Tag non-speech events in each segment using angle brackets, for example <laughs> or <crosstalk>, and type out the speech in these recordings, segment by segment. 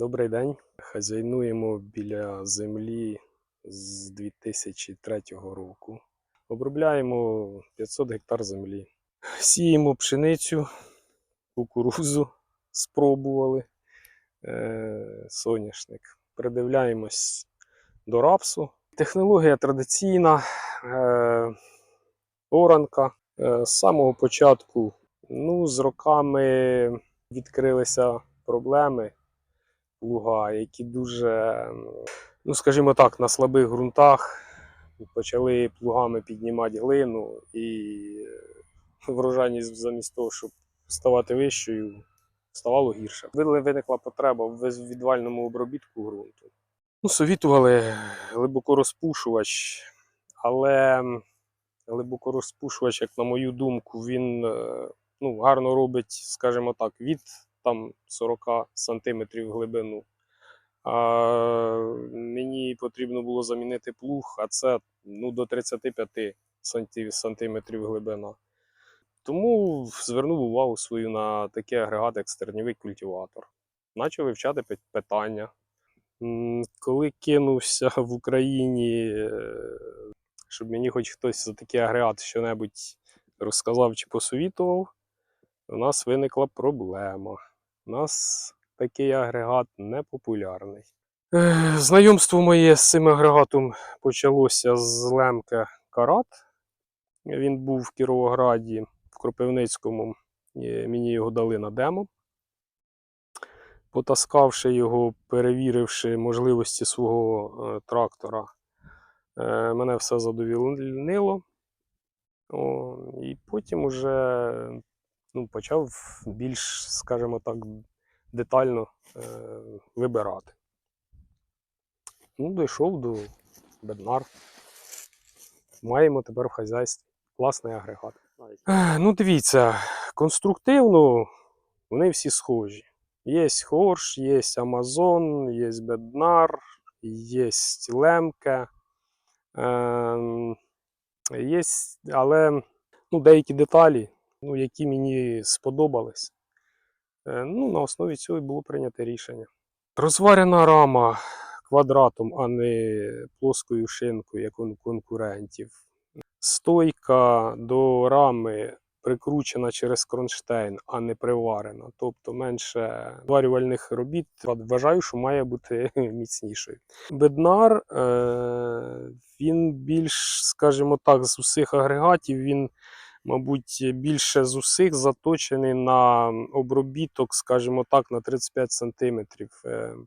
Добрий день. Хазяйнуємо біля землі з 2003 року. Обробляємо 500 гектар землі. Сіємо пшеницю, кукурузу спробували, е, соняшник. Придивляємось до рапсу. Технологія традиційна, е, оранка. Е, з самого початку, ну, з роками відкрилися проблеми луга, які дуже, ну скажімо так, на слабих ґрунтах почали плугами піднімати глину, і врожайність замість того, щоб ставати вищою, ставало гірше. Виникла виникла потреба в відвальному обробітку ґрунту. Ну, совітували глибокорозпушувач, але глибокорозпушувач, як на мою думку, він е, ну, гарно робить, скажімо так, від там 40 сантиметрів глибину. А мені потрібно було замінити плуг, а це ну, до 35 сантиметрів глибина. Тому звернув увагу свою на такий агрегат, як стернєвий культиватор. Почав вивчати питання. Коли кинувся <laughs> в Україні, е, щоб мені хоч хтось за такий агрегат що-небудь розказав чи посовітував, у нас виникла проблема. У нас такий агрегат непопулярний. Е, Знайомство моє з цим агрегатом почалося з Лемке Карат. Він був в Кіровограді, в Кропивницькому. Е, Мені його дали на демо. Потаскавши його, перевіривши можливості свого е, трактора, е, мене все задовільнило. О, і потім уже ну, почав більш, скажімо так, детально е, вибирати. Ну, дійшов до Беднар. Маємо тепер в хазяйстві класний агрегат. Ну, дивіться, конструктивно вони всі схожі. Є Хорш, є Амазон, є Беднар, є Лемке. Ем, Є, але ну, деякі деталі, ну, які мені сподобались. Е, Ну, на основі цього і було прийнято рішення. Розварена рама квадратом, а не плоскою шинкою, як у конкурентів. Стойка до рами прикручена через кронштейн, а не приварена. Тобто менше зварювальних робіт. Вважаю, що має бути <laughs> міцнішою. Беднар е, він більш, скажімо так, з усіх агрегатів, він, мабуть, більше з усіх заточений на обробіток, скажімо так, на 35 см.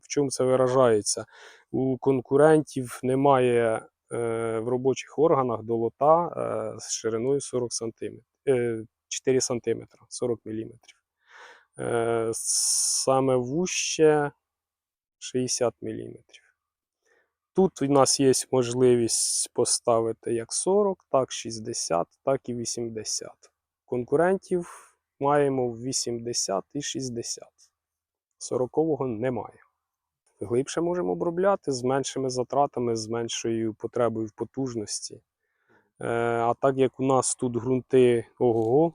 В чому це виражається? У конкурентів немає е, в робочих органах долота е, з шириною 40 см, е, 4 см, 40 мм. Е, саме вуще 60 мм. Тут у нас є можливість поставити як 40, так 60, так і 80. Конкурентів маємо 80 і 60. 40-го немає. Глибше можемо обробляти з меншими затратами, з меншою потребою в потужності. Е, а так як у нас тут ґрунти ого,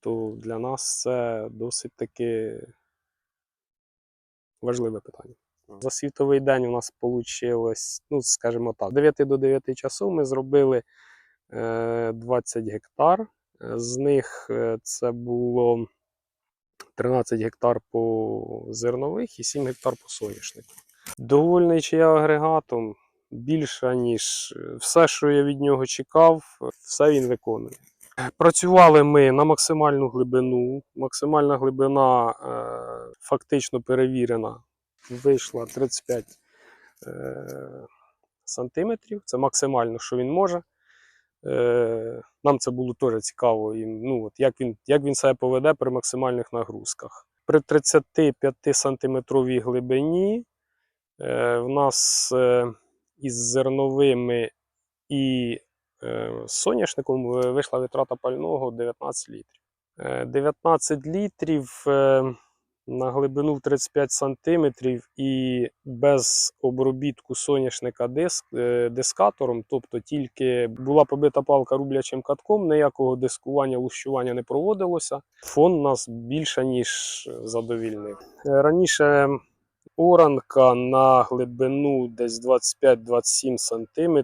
то для нас це досить таки важливе питання. За світовий день у нас вийшло, ну, скажімо так, з 9 до 9 часу ми зробили е, 20 гектар. Е, З них е, це було 13 гектар по зернових і 7 гектар по соняшнику. Довольний чи я агрегатом більше, ніж е, все, що я від нього чекав, все він виконує. Працювали ми на максимальну глибину. Максимальна глибина фактично перевірена. Вийшла 35 е, сантиметрів. Це максимально, що він може. Е, нам це було теж цікаво, і, ну, от як, він, як він себе поведе при максимальних нагрузках. При 35 сантиметровій глибині е, в нас е, із зерновими і е, соняшником е, вийшла витрата пального 19 літрів. Е, 19 літрів на глибину в 35 сантиметрів і без обробітку соняшника диск, е, дискатором, тобто тільки була побита палка рублячим катком, ніякого дискування, лущування не проводилося. Фон нас більше ніж задовільнив. Е, Раніше оранка на глибину десь 25-27 см,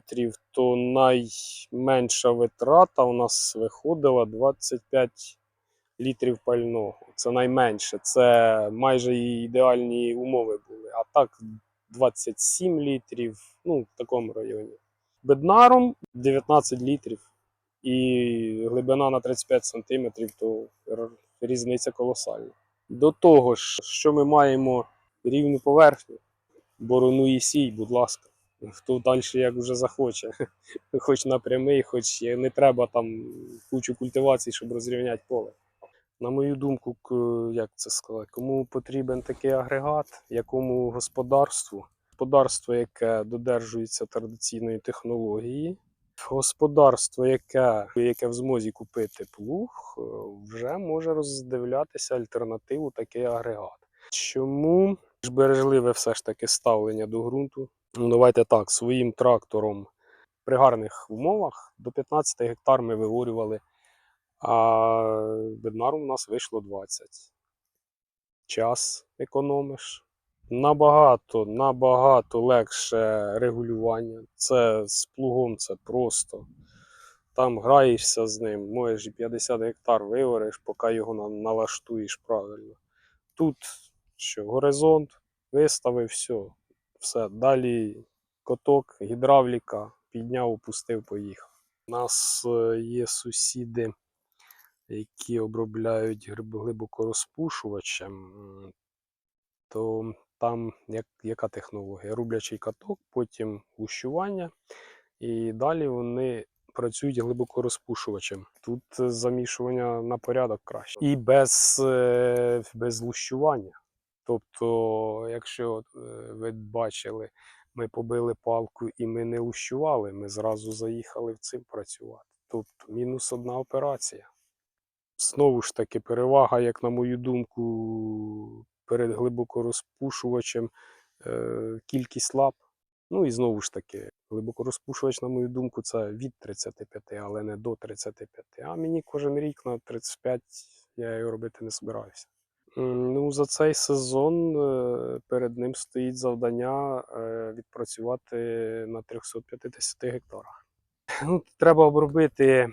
то найменша витрата у нас виходила 25 літрів пального. Це найменше. Це майже і ідеальні умови були. А так 27 літрів, ну, в такому районі. Беднаром 19 літрів і глибина на 35 см, то різниця колосальна. До того ж, що ми маємо рівну поверхню, борону і сій, будь ласка. Хто далі як вже захоче. <laughs> Хоч напрямий, хоч не треба там кучу культивацій, щоб розрівняти поле. На мою думку, як це сказати, кому потрібен такий агрегат, якому господарству, господарство, яке додержується традиційної технології, господарство, яке, яке в змозі купити плуг, е, вже може роздивлятися альтернативу такий агрегат. Чому ж бережливе все ж таки ставлення до ґрунту? Ну, давайте так, своїм трактором при гарних умовах до 15 гектар ми виворювали, а беднаром у нас вийшло 20. Час економиш. Набагато, набагато легше регулювання. Це з плугом це просто. Там граєшся з ним, можеш і 50 гектар виориш, поки його налаштуєш правильно. Тут що, горизонт, виставив, все. Все. Далі коток, гідравліка, підняв, опустив, поїхав. У нас е, є сусіди, які обробляють гриб- глибокорозпушувачем, м, то там як, яка технологія? Рублячий каток, потім гущування, і далі вони працюють глибокорозпушувачем. Тут е, замішування на порядок краще. І без, е, без лущування. Тобто, якщо е, ви бачили, ми побили палку і ми не лущували, ми зразу заїхали в цим працювати. Тобто мінус одна операція. Знову ж таки, перевага, як на мою думку, перед глибокорозпушувачем е, кількість лап. Ну і знову ж таки, глибокорозпушувач, на мою думку, це від 35, але не до 35. А мені кожен рік на 35 я його робити не збираюся. Ну, за цей сезон е, перед ним стоїть завдання е, відпрацювати на 350 гектарах. <laughs> Ну, треба обробити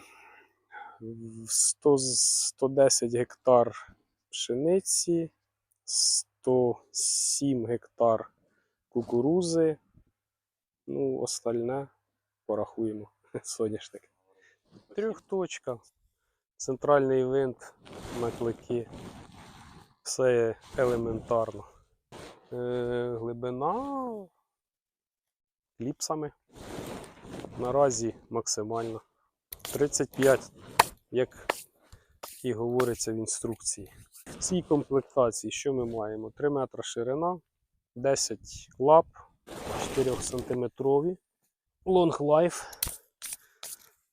100, 110 гектар пшениці, 107 гектар кукурузи. Ну, остальне порахуємо. <laughs> Соняшник. Трьохточка, центральний винт на клики. Все елементарно. Е, глибина кліпсами. Наразі максимально. 35, як і говориться в інструкції. В цій комплектації що ми маємо? 3 метри ширина, 10 лап, 4 сантиметрові. Long life.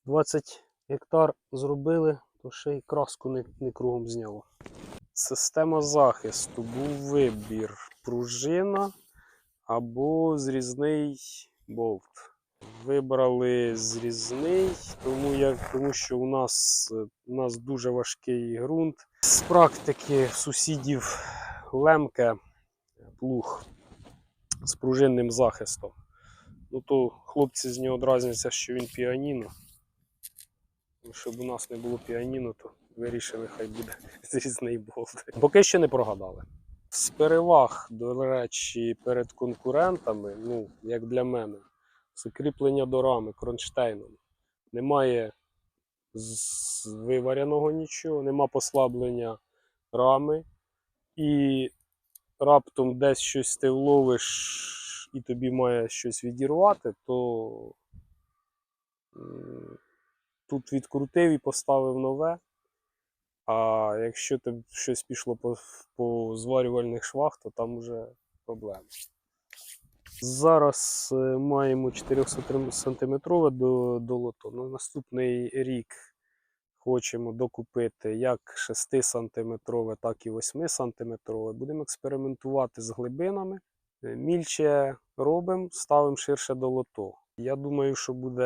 20 гектар зробили, то ще й краску не, не кругом зняло. Система захисту був вибір пружина або зрізний болт. Вибрали зрізний, тому, як, тому що у нас, у нас дуже важкий ґрунт. З практики сусідів лемке плуг з пружинним захистом. Ну то хлопці з нього дразняться, що він піаніно. Ну, Щоб у нас не було піаніно, то вирішили, хай буде <laughs> зрізний болт. Поки що не прогадали. З переваг, до речі, перед конкурентами, ну, як для мене, закріплення до рами кронштейном. Немає вивареного нічого, нема послаблення рами. І раптом десь щось ти вловиш і тобі має щось відірвати, то тут відкрутив і поставив нове. А якщо тебе щось пішло по, по зварювальних швах, то там вже проблема. Зараз е, маємо 400 сантиметрове до, долото. На наступний рік хочемо докупити як 6 сантиметрове, так і 8 сантиметрове. Будемо експериментувати з глибинами. Е, Мільче робимо, ставимо ширше долото. Я думаю, що буде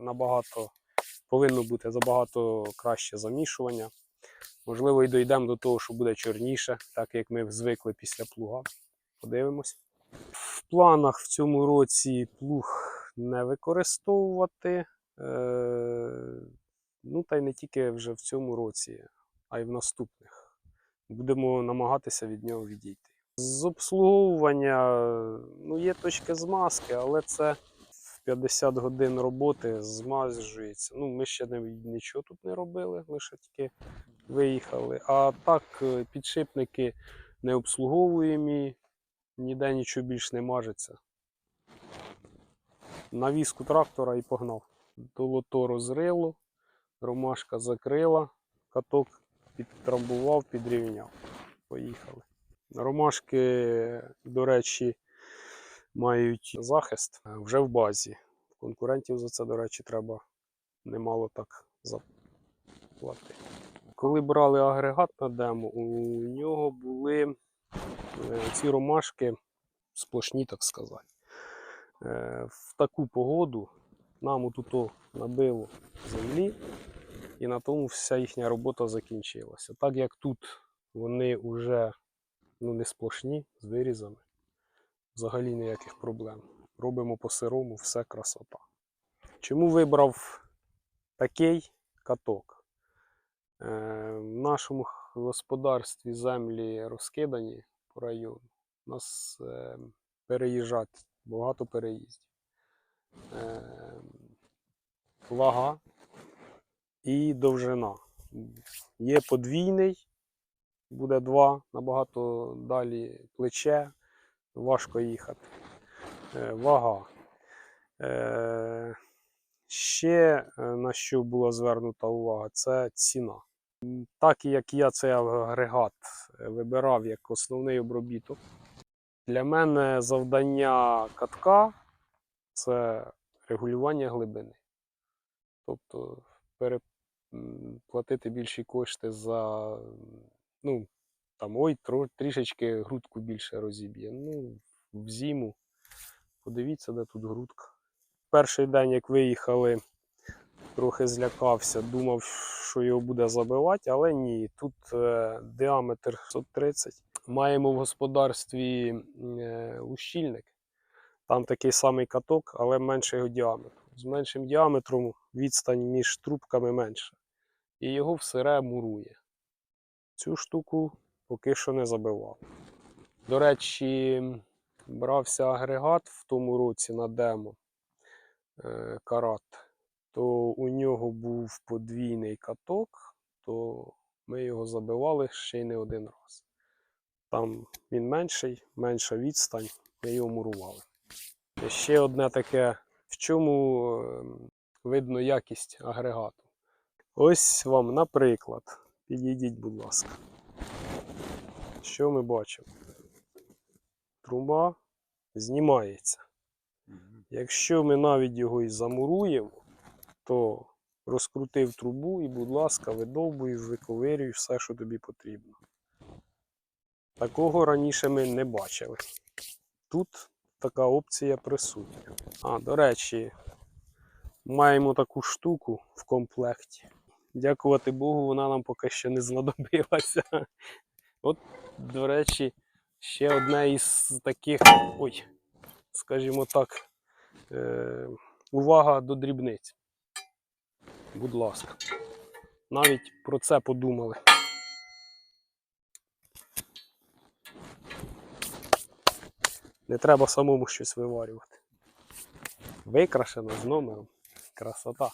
набагато, повинно бути забагато краще замішування. Можливо, і дійдемо до того, що буде чорніше, так як ми звикли після плуга. Подивимось. В планах в цьому році плуг не використовувати. Е, ну та й не тільки вже в цьому році, а й в наступних. Будемо намагатися від нього відійти. З обслуговування ну, є точки змазки, але це в 50 годин роботи змазується. Ну, ми ще не, нічого тут не робили, ми ще тільки виїхали. А так, е, підшипники не обслуговуємі, ніде нічого більш не мажеться. На візку трактора і погнав. Долото розрило, ромашка закрила, каток підтрамбував, підрівняв. Поїхали. Ромашки, до речі, мають захист е, вже в базі. Конкурентів за це, до речі, треба немало так заплатити. Коли брали агрегат на демо, у нього були ці ромашки сплошні, так сказати. Е, В таку погоду нам отут набило землі, і на тому вся їхня робота закінчилася. Так як тут вони вже ну, не сплошні з вирізами, взагалі ніяких проблем. Робимо по сирому, все красота. Чому вибрав такий каток? Е, В нашому господарстві землі розкидані по району. У нас е, переїжджати, багато переїздів. Е, Вага і довжина. Є подвійний, буде два, набагато далі плече, важко їхати. Е, Вага. Е, Ще е, на що була звернута увага, це ціна. Так як я цей агрегат е, вибирав як основний обробіток, для мене завдання катка це регулювання глибини. Тобто пере, м, платити більші кошти за, ну, там, ой, трішечки грудку більше розіб'є. Ну, в зиму. Подивіться, де тут грудка. Перший день, як виїхали, трохи злякався, думав, що його буде забивати, але ні. Тут е, діаметр 130. Маємо в господарстві е, ущільник. Там такий самий каток, але меншого діаметру. З меншим діаметром відстань між трубками менша. І його всере мурує. Цю штуку поки що не забивав. До речі, брався агрегат в тому році на демо е, карат, то у нього був подвійний каток, то ми його забивали ще й не один раз. Там він менший, менша відстань, ми його мурували. Ще одне таке, в чому е, видно якість агрегату. Ось вам, наприклад, підійдіть, будь ласка. Що ми бачимо? Труба знімається. Якщо ми навіть його і замуруємо, то розкрутив трубу і, будь ласка, видовбуй, виковирюй все, що тобі потрібно. Такого раніше ми не бачили. Тут така опція присутня. А, до речі, маємо таку штуку в комплекті. Дякувати Богу, вона нам поки що не знадобилася. От, до речі, ще одне із таких, ой, скажімо так, е, увага до дрібниць. Будь ласка. Навіть про це подумали. Не треба самому щось виварювати. Викрашено з номером. Красота.